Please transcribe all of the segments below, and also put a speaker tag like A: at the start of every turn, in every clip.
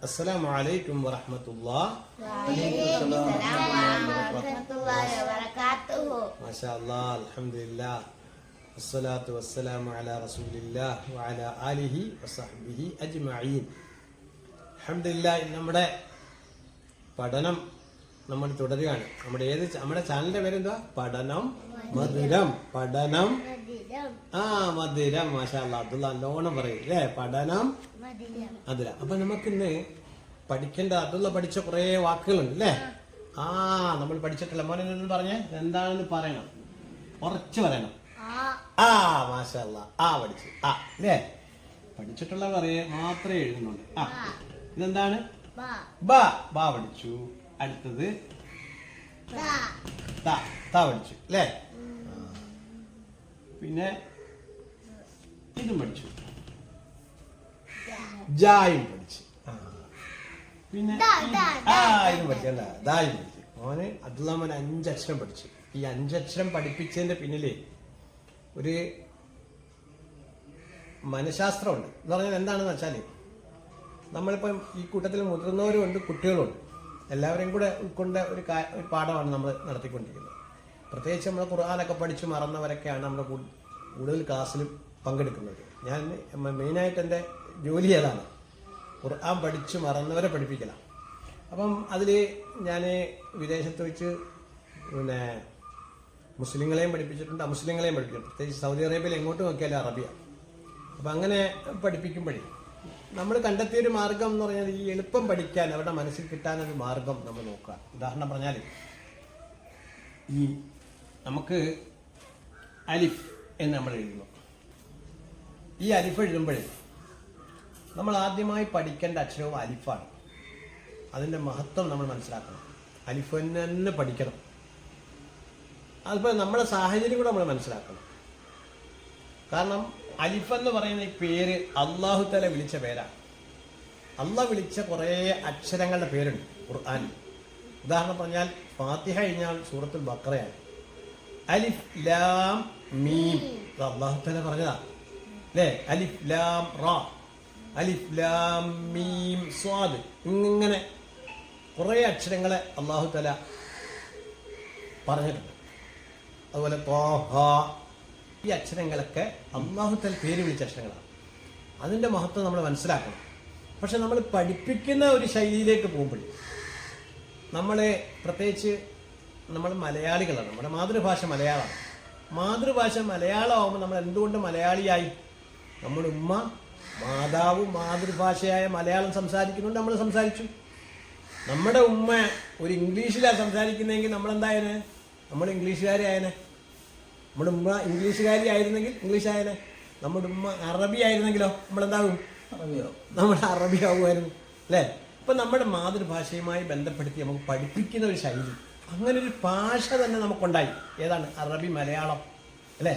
A: السلام عليكم ورحمة الله
B: warahmatullahi wabarakatuh.
A: ما شاء الله الحمد لله والصلاة والسلام على رسول الله وعلى آله وصحبه أجمعين الحمد لله നമ്മുടെ പഠനം നമ്മൾ തുടരുകയാണ് നമ്മുടെ ഏത് ച- നമ്മുടെ ചാനലിന്റെ പേര് എന്തുവാ പഠനം മധുരം പഠനം
B: Madiram,
A: ആ മധുരം മാഷാ അല്ലാ അബ്ദുള്ള നല്ലോണം പറയും അല്ലേ പഠനം
B: madiram.
A: അതില അപ്പൊ നമുക്കിന്ന് പഠിക്കേണ്ട അതുള്ള പഠിച്ച കുറേ വാക്കുകളുണ്ട് അല്ലേ? ആ നമ്മൾ പഠിച്ചിട്ടില്ല. മോനെ ഒന്ന് പറഞ്ഞേ. എന്താണെന്ന് പറയണം. കുറച്ച് പറയണം. ആ മാഷല്ല ആ പഠിച്ചു. ആ അല്ലേ? പഠിച്ചിട്ടുള്ള കുറേ മാത്രമേ എഴുതുന്നുണ്ട് ആ ഇതെന്താണ്? ബാ. ബാ. പഠിച്ചു. അടുത്തത്?
B: da,
A: താ. താ പഠിച്ചു. അല്ലേ? പിന്നെ ഇതും പഠിച്ചു. ജായും പഠിച്ചു. പിന്നെ ആ
B: ദാ,
A: ഇതും പഠിച്ചു അല്ല ദായും പഠിച്ചു. മോന് അബ്ദുള്ള മോൻ അഞ്ചക്ഷരം പഠിച്ചു. ഈ അഞ്ചക്ഷരം പഠിപ്പിച്ചതിന്റെ പിന്നിൽ ഒരു മനഃശാസ്ത്രമുണ്ട്. എന്ന് പറഞ്ഞാൽ എന്താണെന്ന് വെച്ചാൽ നമ്മളിപ്പം ഈ കൂട്ടത്തിൽ മുതിർന്നവരും ഉണ്ട് കുട്ടികളുണ്ട് എല്ലാവരെയും കൂടെ ഉൾക്കൊണ്ട ഒരു ഒരു പാഠമാണ് നമ്മൾ നടത്തിക്കൊണ്ടിരിക്കുന്നത്. പ്രത്യേകിച്ച് നമ്മൾ ഖുർആാനൊക്കെ പഠിച്ചു മറന്നവരൊക്കെയാണ് നമ്മുടെ കൂ- കൂടുതൽ ക്ലാസ്സിലും പങ്കെടുക്കുന്നത്. ഞാൻ മെയിനായിട്ട് എന്റെ ജോലി ഏതാണ് ഖുർആൻ പഠിച്ച് മറന്നവരെ പഠിപ്പിക്കലാണ് അപ്പം അതിൽ ഞാൻ വിദേശത്ത് വെച്ച് പിന്നെ മുസ്ലിങ്ങളെയും പഠിപ്പിച്ചിട്ടുണ്ട് അമുസ്ലിങ്ങളെയും പഠിപ്പിച്ചിട്ടുണ്ട് പ്രത്യേകിച്ച് സൗദി അറേബ്യയിൽ എങ്ങോട്ട് നോക്കിയാലും അറബിയ. അപ്പം അങ്ങനെ പഠിപ്പിക്കുമ്പോഴേ നമ്മൾ കണ്ടെത്തിയ ഒരു മാർഗം എന്ന് പറഞ്ഞാൽ ഈ എളുപ്പം പഠിക്കാൻ അവരുടെ മനസ്സിൽ കിട്ടാനൊരു മാർഗം നമ്മൾ നോക്കുക. ഉദാഹരണം പറഞ്ഞാൽ ഈ നമുക്ക് അലിഫ് എന്ന് നമ്മൾ എഴുതുന്നു. ഈ അലിഫ് എഴുതുമ്പോഴേ നമ്മൾ ആദ്യമായി പഠിക്കേണ്ട അക്ഷരവും അലിഫാണ്. അതിന്റെ മഹത്വം നമ്മൾ മനസ്സിലാക്കണം. അലിഫ് തന്നെ പഠിക്കണം. അതുപോലെ നമ്മുടെ സാഹചര്യം കൂടെ നമ്മൾ മനസ്സിലാക്കണം. കാരണം അലിഫ് എന്ന് പറയുന്ന ഈ പേര് അള്ളാഹു തല വിളിച്ച പേരാണ്. അള്ളാഹ് വിളിച്ച കുറേ അക്ഷരങ്ങളുടെ പേരുണ്ട് ഖുർആൻ ഉദാഹരണം പറഞ്ഞാൽ ഫാത്തിഹ കഴിഞ്ഞാൽ സൂറത്തുൽ ബക്രയാണ് അലിഫ് ലാം മീം. അള്ളാഹു തല പറഞ്ഞതാ. അല്ലേ? അലിഫ് ലാം റാ. അലിഫ് ലാം മീം സ്വാദ്. ഇങ്ങനെ കുറേ അക്ഷരങ്ങളെ അള്ളാഹു തല പറഞ്ഞിട്ടുണ്ട്. അതുപോലെ തോഹ ഈ അക്ഷരങ്ങളൊക്കെ അള്ളാഹു തല പേര് വിളിച്ച അക്ഷരങ്ങളാണ്. അതിന്റെ മഹത്വം നമ്മൾ മനസ്സിലാക്കണം. പക്ഷെ നമ്മൾ പഠിപ്പിക്കുന്ന ഒരു ശൈലിയിലേക്ക് പോകുമ്പോൾ നമ്മളെ പ്രത്യേകിച്ച് നമ്മൾ മലയാളികളാണ്. നമ്മുടെ മാതൃഭാഷ മലയാളമാണ്. മാതൃഭാഷ മലയാളമാകുമ്പോൾ നമ്മൾ എന്തുകൊണ്ട് മലയാളിയായി? നമ്മുടെ ഉമ്മ മാതാവ് മാതൃഭാഷയായ മലയാളം സംസാരിക്കുന്നുണ്ട് നമ്മൾ സംസാരിച്ചു. നമ്മുടെ ഉമ്മ ഒരു ഇംഗ്ലീഷിലാണ് സംസാരിക്കുന്നതെങ്കിൽ നമ്മൾ എന്തായനെ നമ്മൾ ഇംഗ്ലീഷുകാരി ആയനെ നമ്മുടെ ഉമ്മ ഇംഗ്ലീഷുകാരി ആയിരുന്നെങ്കിൽ ഇംഗ്ലീഷ് ആയനെ നമ്മുടെ ഉമ്മ അറബി ആയിരുന്നെങ്കിലോ നമ്മൾ എന്താകും നമ്മൾ അറബി ആവുമായിരുന്നു അല്ലേ? ഇപ്പം നമ്മുടെ മാതൃഭാഷയുമായി ബന്ധപ്പെടുത്തി നമുക്ക് പഠിപ്പിക്കുന്ന ഒരു ശൈലി അങ്ങനെ ഒരു ഭാഷ തന്നെ നമുക്കുണ്ടായി. ഏതാണ്? അറബി മലയാളം അല്ലേ?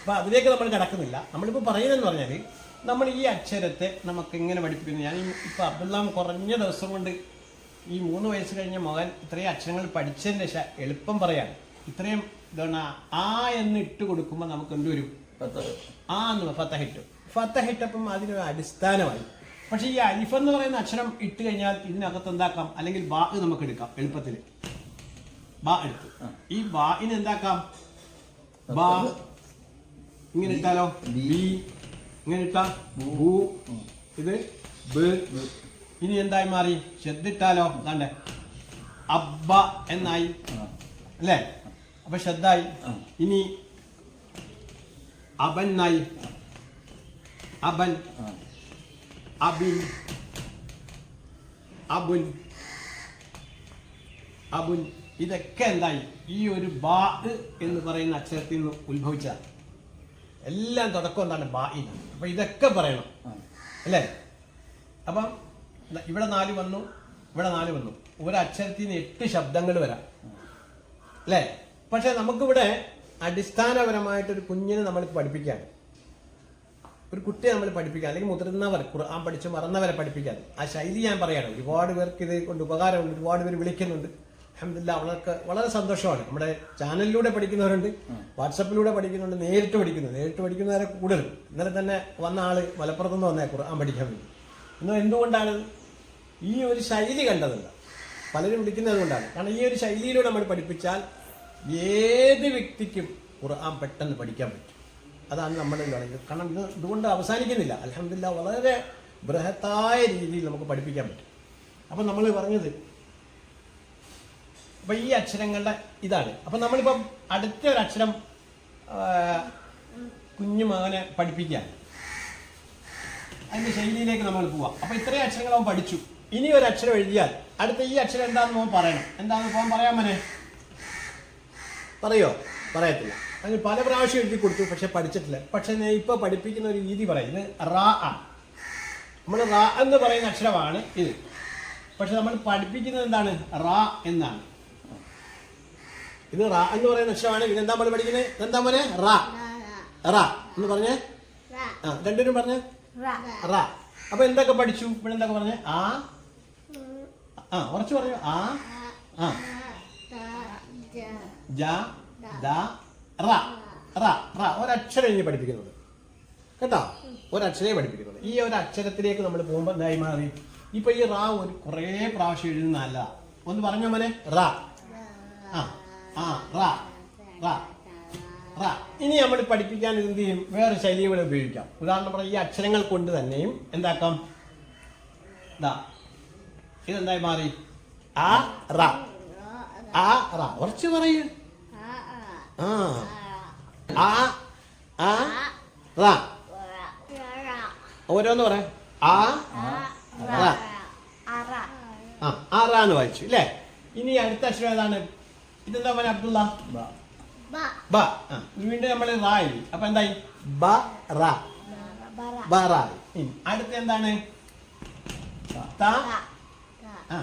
A: അപ്പം അതിലേക്ക് നമ്മൾ കിടക്കുന്നില്ല. നമ്മളിപ്പോൾ പറയുന്നതെന്ന് പറഞ്ഞാൽ നമ്മൾ ഈ അക്ഷരത്തെ നമുക്ക് എങ്ങനെ പഠിപ്പിക്കുന്നു. ഞാൻ ഇപ്പോൾ ഇപ്പൊ അബ്ദുല്ലാം കുറഞ്ഞ ദിവസം കൊണ്ട് ഈ മൂന്ന് വയസ്സ് കഴിഞ്ഞ മകൻ ഇത്രയും അക്ഷരങ്ങൾ പഠിച്ചതിന്റെ എളുപ്പം പറയാൻ ഇത്രയും ഇതാണ് ആ എന്ന് ഇട്ട് കൊടുക്കുമ്പോൾ നമുക്ക് എന്ത് വരും? ആ എന്ന് ഫത്തഹിട്ട് ഫത്തഹിട്ടപ്പം അതിനൊരു അടിസ്ഥാനമായി. പക്ഷെ ഈ അലിഫ് എന്ന് പറയുന്ന അക്ഷരം ഇട്ട് കഴിഞ്ഞാൽ ഇതിനകത്ത് എന്താക്കാം? അല്ലെങ്കിൽ ബാ നമുക്ക് എടുക്കാം എളുപ്പത്തിൽ ബാ എടുത്തു. ഈ ബാ ഇനി എന്താക്കാം? ബാ. ഇങ്ങനെ ഇട്ടാലോ ബി. ഇങ്ങനെ ഇട്ടാ ബു ഇത് ബ്. ഇനി എന്തായി മാറി? ശ്രദ്ധിട്ടാലോ കണ്ടേ അബ്ബ എന്നായി. അല്ലേ? അപ്പൊ ശ്രദ്ധായി ഇനി അബന്നായി അബൻ. അബിൻ. അബുൻ. അബുൻ. ഇതൊക്കെ എന്തായി? ഈ ഒരു ബാ എന്ന് പറയുന്ന അക്ഷരത്തിൽ നിന്ന് ഉത്ഭവിച്ചതാണ് എല്ലാം തുടക്കം എന്താണ്? ബാഇന അപ്പൊ ഇതൊക്കെ പറയണം. അല്ലേ? അപ്പം ഇവിടെ നാല് വന്നു ഇവിടെ നാല് വന്നു. ഒരു അക്ഷരത്തിൽ നിന്ന് എട്ട് ശബ്ദങ്ങൾ വരാം. അല്ലേ? പക്ഷെ നമുക്കിവിടെ അടിസ്ഥാനപരമായിട്ട് ഒരു കുഞ്ഞിനെ നമ്മൾ പഠിപ്പിക്കാൻ ഒരു കുട്ടിയെ നമ്മൾ പഠിപ്പിക്കുക അല്ലെങ്കിൽ മുതിർന്നവർ ഖുർആൻ പഠിച്ച് മറന്നവരെ പഠിപ്പിക്കാൻ ആ ശൈലി ഞാൻ പറയാണ്. ഒരുപാട് പേർക്ക് ഇത് കൊണ്ട് ഉപകാരമുണ്ട് ഒരുപാട് പേര് വിളിക്കുന്നുണ്ട്. അഹമ്മദില്ല അവർക്ക് വളരെ സന്തോഷമാണ്. നമ്മുടെ ചാനലിലൂടെ പഠിക്കുന്നവരുണ്ട് വാട്സപ്പിലൂടെ പഠിക്കുന്നുണ്ട് നേരിട്ട് പഠിക്കുന്നു. നേരിട്ട് പഠിക്കുന്നവരെ കൂടുതലും ഇന്നലെ തന്നെ വന്ന ആൾ മലപ്പുറത്ത് നിന്ന് വന്നേ ഖുർആൻ പഠിക്കാൻ വേണ്ടി. എന്നാൽ എന്തുകൊണ്ടാണ് ഈ ഒരു ശൈലി കണ്ടതല്ല പലരും വിളിക്കുന്നത് കൊണ്ടാണ്. കാരണം ഈ ഒരു ശൈലിയിലൂടെ നമ്മൾ പഠിപ്പിച്ചാൽ ഏത് വ്യക്തിക്കും ഖുർആൻ പെട്ടെന്ന് പഠിക്കാൻ പറ്റും. അതാണ് നമ്മുടെ കാരണം ഇത് ഇതുകൊണ്ട് അവസാനിക്കുന്നില്ല. അലഹമില്ല വളരെ ബൃഹത്തായ രീതിയിൽ നമുക്ക് പഠിപ്പിക്കാൻ പറ്റും. അപ്പം നമ്മൾ പറഞ്ഞത് അപ്പം ഈ അക്ഷരങ്ങളുടെ ഇതാണ്. അപ്പം നമ്മളിപ്പം അടുത്ത ഒരു അക്ഷരം കുഞ്ഞു മകനെ പഠിപ്പിക്കാൻ. അതിന്റെ ശൈലിയിലേക്ക് നമ്മൾ പോവാം. അപ്പൊ ഇത്രയും അക്ഷരങ്ങൾ അവൻ പഠിച്ചു. ഇനി ഒരു അക്ഷരം എഴുതിയാൽ അടുത്ത ഈ അക്ഷരം എന്താണെന്ന് അവൻ പറയണം. എന്താണെന്ന് അവൻ പറയാൻ മനെ പറയോ? പറയത്തില്ല. അതിന് പല പ്രാവശ്യം എഴുതി കൊടുത്തു പക്ഷെ പഠിച്ചിട്ടില്ല. പക്ഷെ ഞാൻ ഇപ്പൊ പഠിപ്പിക്കുന്ന ഒരു രീതി പറയുന്നത് റാ ആ. നമ്മൾ റാ എന്ന് പറയുന്ന അക്ഷരമാണ് ഇത്. പക്ഷെ നമ്മൾ പഠിപ്പിക്കുന്നത് എന്താണ്? റാ എന്നാണ്. ഇത് റ എന്ന് പറയുന്ന അക്ഷരമാണ്. എന്താ നമ്മൾ പഠിക്കുന്നത്? എന്താ മോനെ? റാ. റാ. എന്ന് പറഞ്ഞേ. ആ രണ്ടുപേരും പറഞ്ഞേ. റ. അപ്പൊ എന്തൊക്കെ പഠിച്ചു? ഇവിടെ എന്തൊക്കെ പറഞ്ഞേ? ആ. ആ ഉറച്ചു പറഞ്ഞു ആ. ആ. റ. റ റ. ഒരക്ഷരം ഇനി പഠിപ്പിക്കുന്നത്. കേട്ടോ? ഒരക്ഷരേ പഠിപ്പിക്കുന്നത്. ഈ ഒരു അക്ഷരത്തിലേക്ക് നമ്മൾ പോകുമ്പോൾ എന്തായി മാറി? ഇപ്പൊ ഈ റാ ഒരു കുറേ പ്രാവശ്യം എഴുതുന്നതല്ല. ഒന്ന് പറഞ്ഞ മോനെ? റ. ആ. ആ റ റാ റാ. ഇനി നമ്മൾ പഠിപ്പിക്കാൻ എന്ത് ചെയ്യും? വേറെ ശൈലിയും കൂടെ ഉപയോഗിക്കാം. ഉദാഹരണം പറഞ്ഞാൽ ഈ അക്ഷരങ്ങൾ കൊണ്ട് തന്നെയും എന്താക്കാം? ദാ ഇതെന്തായി മാറി? ആ റ. ആ റ. കുറച്ച് പറയൂ. ആ. ആ ആ റ. ഓരോന്ന് പറയാം ആ റ. ആ ആ റ എന്ന് വായിച്ചു അല്ലേ ഇനി അടുത്ത അക്ഷരം ഏതാണ്? ഇതെന്താ പറയുക അബ്ദുള്ള? ബ. ആ. വീണ്ടും നമ്മൾ റായി അപ്പൊ എന്തായി? ബ റ. ബ റ. ഇനി അടുത്ത എന്താണ്? ത. ആ.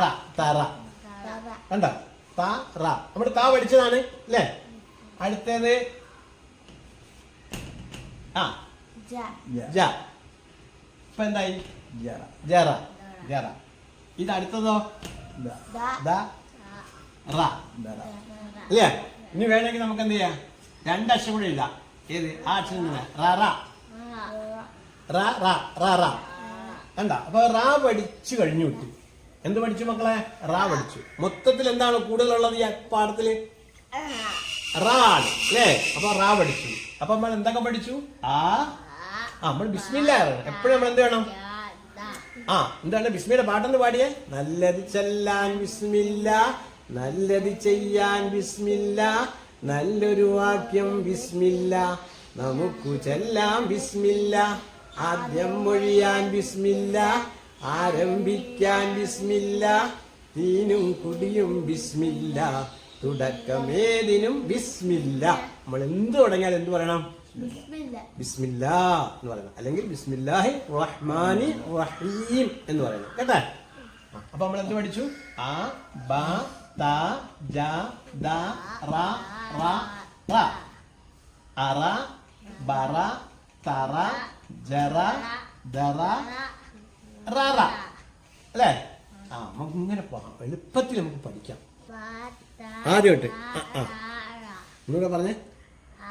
A: റ. തറ കണ്ട? ത റ. നമ്മൾ താ പഠിച്ചതാണ് അല്ലേ? അടുത്തത്? ആ. ജ. ഇപ്പൊ എന്തായി? ജറ ജറ ഇത് അടുത്തതോ? ദ റ. അല്ലേ? ഇനി വേണമെങ്കിൽ നമുക്ക് എന്ത് ചെയ്യാം? രണ്ടക്ഷരം കൂടെ എഴുതാം. ഏത്? ആ അക്ഷരം തന്നെ റ റ. റ റ റ കണ്ട? അപ്പൊ റാ പഠിച്ചു കഴിഞ്ഞു കിട്ടി. എന്ത് പഠിച്ചു മക്കളെ? റാ പഠിച്ചു. മൊത്തത്തിൽ എന്താണ് കൂടുതലുള്ളത് ഈ പാഠത്തിൽ അല്ലേ? അപ്പൊ റാ പഠിച്ചു. അപ്പൊ നമ്മൾ എന്തൊക്കെ പഠിച്ചു? ആ? നമ്മൾ ബിസ്മില്ല എപ്പോഴും നമ്മൾ എന്ത് വേണം ആ എന്താണ് ബിസ്മിയുടെ പാട്ടെന്ന് പാടിയേ? നല്ലത് ചെല്ലാൻ ബിസ്മില്ല നല്ലത് ചെയ്യാൻ ബിസ്മില്ല നല്ലൊരു വാക്യം ബിസ്മില്ല. നമുക്കു ചെല്ലാം ബിസ്മില്ല ആദ്യം മൊഴിയാൻ ബിസ്മില്ല ആരംഭിക്കാൻ ബിസ്മില്ല തീനും കുടിയും ബിസ്മില്ല തുടക്കമേതിനും ബിസ്മില്ല. നമ്മൾ എന്ത് തുടങ്ങിയാൽ എന്ത് പറയണം? ബിസ്മില്ലാ. എന്ന് പറയണം. അല്ലെങ്കിൽ ബിസ്മില്ലാഹി റഹ്മാനി റഹീം എന്ന് പറയണം. കേട്ടാ? അപ്പൊ നമ്മൾ എന്ത് പഠിച്ചു? ആ ബ ത ജ ദ റ റ റ അറ ബറ തറ ജറ ദറ റ റ. അല്ലേ? ആ നമുക്ക് ഇങ്ങനെ പോകാം എളുപ്പത്തിൽ നമുക്ക് പഠിക്കാം. ആദ്യമായിട്ട് ആ ഒന്നുകൂടെ പറഞ്ഞേ. ആ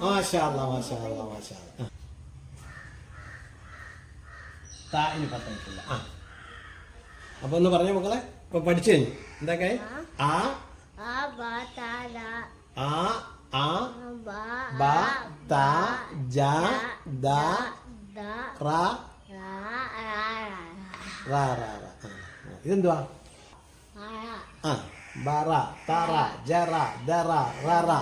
A: മാഷാ മാഷാ മാഷാ ആ. താ ഇനി പത്തായിട്ടില്ല ആ. അപ്പൊ ഒന്ന് പറഞ്ഞു മക്കളെ. ഇപ്പൊ പഠിച്ചു കഴിഞ്ഞു. എന്തൊക്കെ ആ. ആ. ആ ബ ത ജ ദ റ റ റ റ ആ, ആ. ഇതെന്തുവാ? ആ ബറ തറ ജറ ദറ റ റ.